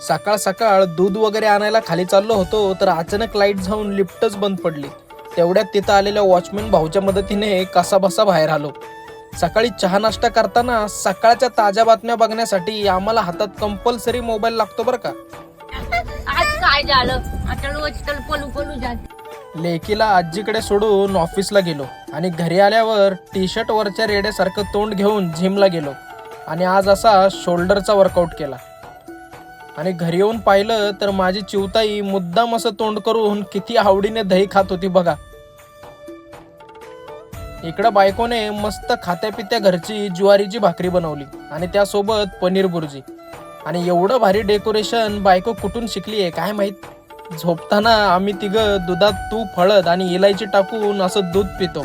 सकाळ सकाळ दूध वगैरे आणायला खाली चाललो होतो तर अचानक लाइट जाऊन लिफ्टच बंद पडली. तेवढ्यात तिथं आलेल्या वॉचमॅन भाऊच्या मदतीने कसा बसा बाहेर आलो. सकाळी चहा नाश्ता करताना सकाळच्या ताज्या बातम्या बघण्यासाठी आम्हाला हातात कंपल्सरी मोबाईल लागतो बरं का? आज काय झालं? लेकीला आजीकडे सोडून ऑफिसला गेलो आणि घरी आल्यावर टी शर्ट वरच्या रेड्यासारखं तोंड घेऊन जिमला गेलो. आणि आज असा शोल्डरचा वर्कआउट केला. आणि घरी येऊन पाहिलं तर माझी चिवताई मुद्दाम असं तोंड करून किती आवडीने दही खात होती बघा. इकडं बायकोने मस्त खात्यापित्या घरची ज्वारीची भाकरी बनवली आणि त्यासोबत पनीर बुर्जी. आणि एवढं भारी डेकोरेशन बायको कुठून शिकली आहे काय माहीत? झोपताना आम्ही तिघं दुधात तूप हळद आणि इलायची टाकून असं दूध पितो.